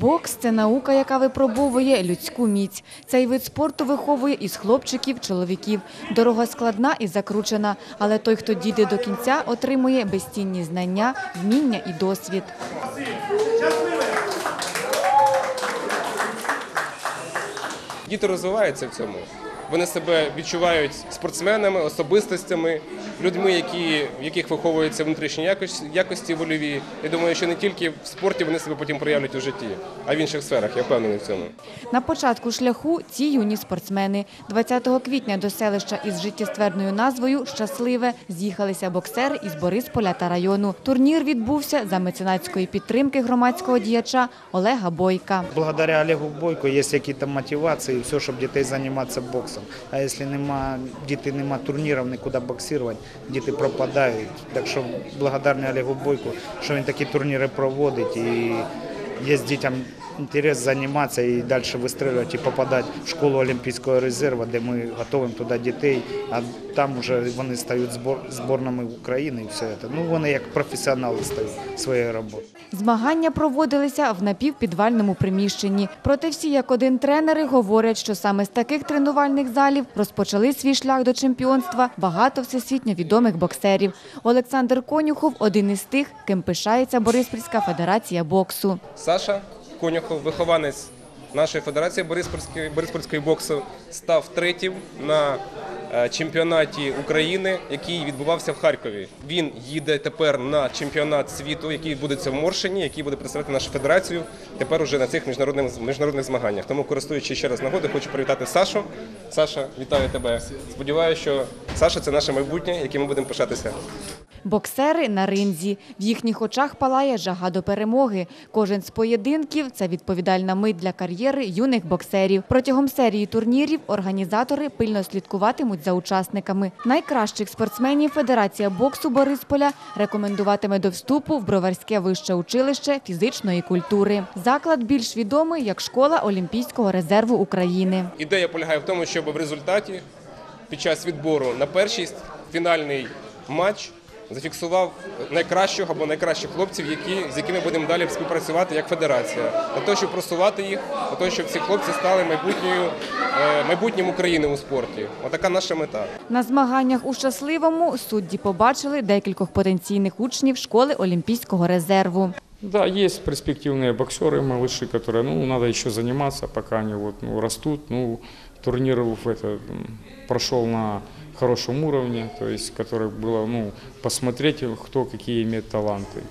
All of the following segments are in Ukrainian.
Бокс це наука, яка випробовує людську міць. Цей вид спорту виховує із хлопчиків, чоловіків. Дорога складна і закручена, але той, хто дійде до кінця, отримує безцінні знання, вміння і досвід. Діти розвиваються в цьому. Вони себе відчувають спортсменами, особистостями, людьми, які, в яких виховуються внутрішні якості, якості вольові. Я думаю, що не тільки в спорті вони себе потім проявлять у житті, а в інших сферах. Я впевнений в цьому. На початку шляху ці юні спортсмени. 20 квітня до селища із життєстверною назвою «Щасливе» з'їхалися боксери із Борисполя та району. Турнір відбувся за меценатської підтримки громадського діяча Олега Бойка. Благодаря Олегу Бойко є якісь мотивації, все, щоб дітей займатися боксом. А якщо нема діти, нема турнірів, нікуди боксувати, діти пропадають. Так що благодарний Олегу Бойку, що він такі турніри проводить і є з дітям інтерес займатися і далі вистрілювати і попадати в школу Олімпійського резерву, де ми готуємо туди дітей, а там вже вони стають збор, зборними України і все це. Ну вони як професіонали стають своєї роботи. Змагання проводилися в напівпідвальному приміщенні. Проте всі як один тренери говорять, що саме з таких тренувальних залів розпочали свій шлях до чемпіонства багато всесвітньо відомих боксерів. Олександр Конюхов – один із тих, ким пишається Бориспільська федерація боксу. Саша Конюхов, вихованець нашої федерації Бориспольської, Бориспольської боксу, став третім на е, чемпіонаті України, який відбувався в Харкові. Він їде тепер на чемпіонат світу, який відбудеться в Моршині, який буде представляти нашу федерацію тепер уже на цих міжнародних міжнародних змаганнях. Тому, користуючись ще раз нагодою, хочу привітати Сашу. Саша, вітаю тебе. Сподіваюся, що Саша це наше майбутнє, яким ми будемо пишатися. Боксери на ринзі. В їхніх очах палає жага до перемоги. Кожен з поєдинків – це відповідальна мить для кар'єри юних боксерів. Протягом серії турнірів організатори пильно слідкуватимуть за учасниками. Найкращих спортсменів Федерація боксу Борисполя рекомендуватиме до вступу в Броварське вище училище фізичної культури. Заклад більш відомий як школа Олімпійського резерву України. Ідея полягає в тому, щоб в результаті під час відбору на першість фінальний матч зафіксував найкращих або найкращих хлопців, які, з якими будемо далі співпрацювати як федерація, для того, щоб просувати їх, для того, щоб ці хлопці стали майбутньою, е, майбутнім України у спорті. Отака наша мета. На змаганнях у Щасливому судді побачили декількох потенційних учнів школи Олімпійського резерву. Да, есть перспективные боксеры, малыши, которые, ну, надо еще заниматься, пока они вот, ну, растут. Ну, турнир в это, м, прошел на хорошем уровне, то есть, который было, ну, посмотреть, кто какие имеет таланты.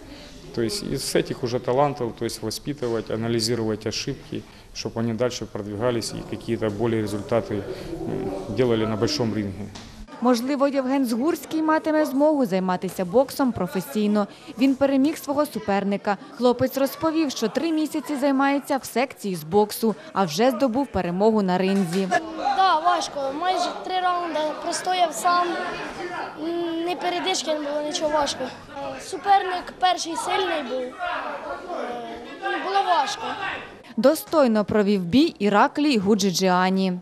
То есть из этих уже талантов, то есть воспитывать, анализировать ошибки, чтобы они дальше продвигались и какие-то более результаты м, делали на большом ринге. Можливо, Євген Згурський матиме змогу займатися боксом професійно. Він переміг свого суперника. Хлопець розповів, що три місяці займається в секції з боксу, а вже здобув перемогу на ринзі. Да, важко. Майже три раунди простояв сам. Не передишки не було нічого важко. Суперник перший сильний був. Е, ну, Було важко. Достойно провів бій Іраклій Гуджиджіані.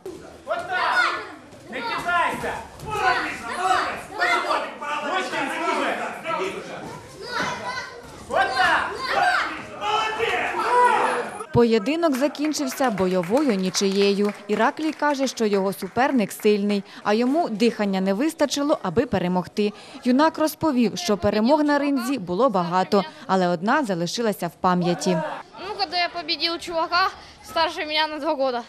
Поєдинок закінчився бойовою нічиєю. Іраклій каже, що його суперник сильний, а йому дихання не вистачило, аби перемогти. Юнак розповів, що перемог на ринзі було багато, але одна залишилася в пам'яті. Ну, коли я побіділ чувака старше мене на два года.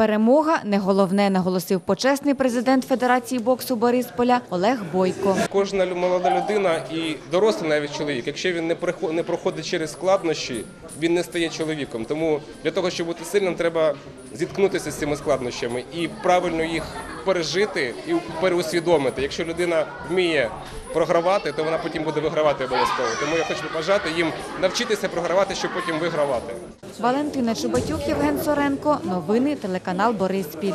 Перемога не головне, наголосив почесний президент Федерації боксу Борисполя Олег Бойко. Кожна молода людина і дорослий навіть чоловік, якщо він не проходить через складнощі, він не стає чоловіком. Тому для того, щоб бути сильним, треба зіткнутися з цими складнощами і правильно їх пережити і переусвідомити. Якщо людина вміє програвати, то вона потім буде вигравати обов'язково. Тому я хочу побажати їм навчитися програвати, щоб потім вигравати. Валентина Чубатюк, Євген Соренко. Новини телеканал Бориспіль.